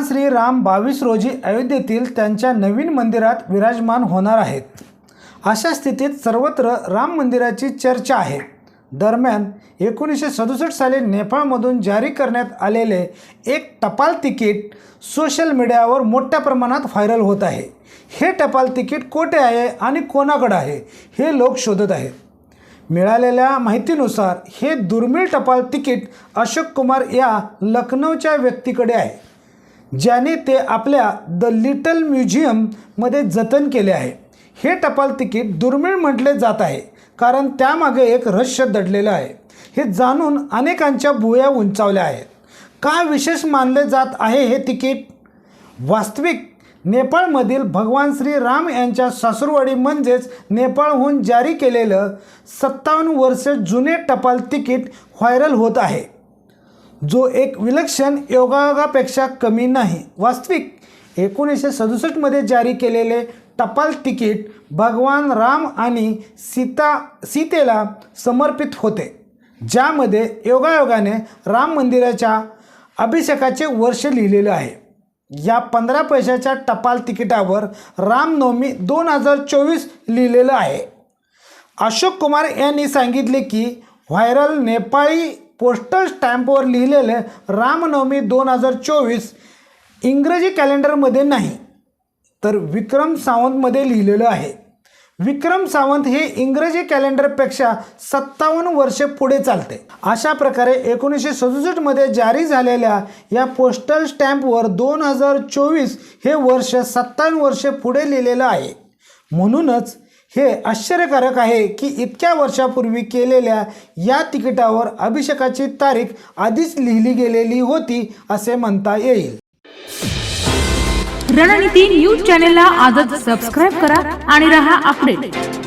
श्रीराम बावीस रोजी अयोध्येतील त्यांच्या नवीन मंदिरात विराजमान होणार आहेत. अशा स्थितीत सर्वत्र राम मंदिराची चर्चा आहे. दरम्यान एकोणीसशे सदुसष्ट साली नेपाळमधून जारी करण्यात आलेले एक टपाल तिकीट सोशल मीडियावर मोठ्या प्रमाणात व्हायरल होत आहे. हे टपाल तिकीट कोठे आहे आणि कोणाकडे आहे हे लोक शोधत आहेत. मिळालेल्या माहितीनुसार हे दुर्मिळ टपाल तिकीट अशोक कुमार या लखनौच्या व्यक्तीकडे आहे. ज्याने ते आपल्या द लिटल म्युझियममध्ये जतन केले आहे. हे टपाल तिकीट दुर्मिळ म्हटले जात आहे कारण त्यामागे एक रहस्य दडलेलं आहे. हे जाणून अनेकांच्या भुया उंचावल्या आहेत. का विशेष मानले जात आहे हे तिकीट? वास्तविक नेपाळमधील भगवान श्री राम यांच्या सासूरवाडी म्हणजेच नेपाळहून जारी केलेलं सत्तावन्न वर्ष जुने टपाल तिकीट व्हायरल होत आहे. जो एक विलक्षण योगायोगापेक्षा कमी नाही. वास्तविक एकोणीसशे सदुसष्टमध्ये जारी केलेले टपाल तिकीट भगवान राम आणि सीता सीतेला समर्पित होते ज्यामध्ये योगायोगाने राम मंदिराच्या अभिषेकाचे वर्ष लिहिलेलं आहे. या पंधरा पैशाच्या टपाल तिकिटावर रामनवमी दोन हजार चोवीस लिहिलेलं आहे. अशोक कुमार यांनी सांगितले की व्हायरल नेपाळी पोस्टल स्टॅम्पवर लिहिलेले रामनवमी दोन हजार चोवीस इंग्रजी कॅलेंडरमध्ये नाही तर विक्रम सावंतमध्ये लिहिलेलं आहे. विक्रम सावंत हे इंग्रजी कॅलेंडरपेक्षा सत्तावन्न वर्षे पुढे चालते. अशा प्रकारे एकोणीसशे सदुसष्टमध्ये जारी झालेल्या या पोस्टल स्टॅम्पवर दोन हजार चोवीस हे वर्ष सत्तावन्न वर्षे पुढे लिहिलेलं आहे. म्हणूनच हे आश्चर्यकारक आहे की इतक्या वर्षापूर्वी केलेल्या या तिकिटावर अभिषेकाची तारीख आधीच लिहिली गेलेली होती असे म्हणता येईल. रणनीती न्यूज चॅनेलला आजच सबस्क्राईब करा आणि रहा अपडेट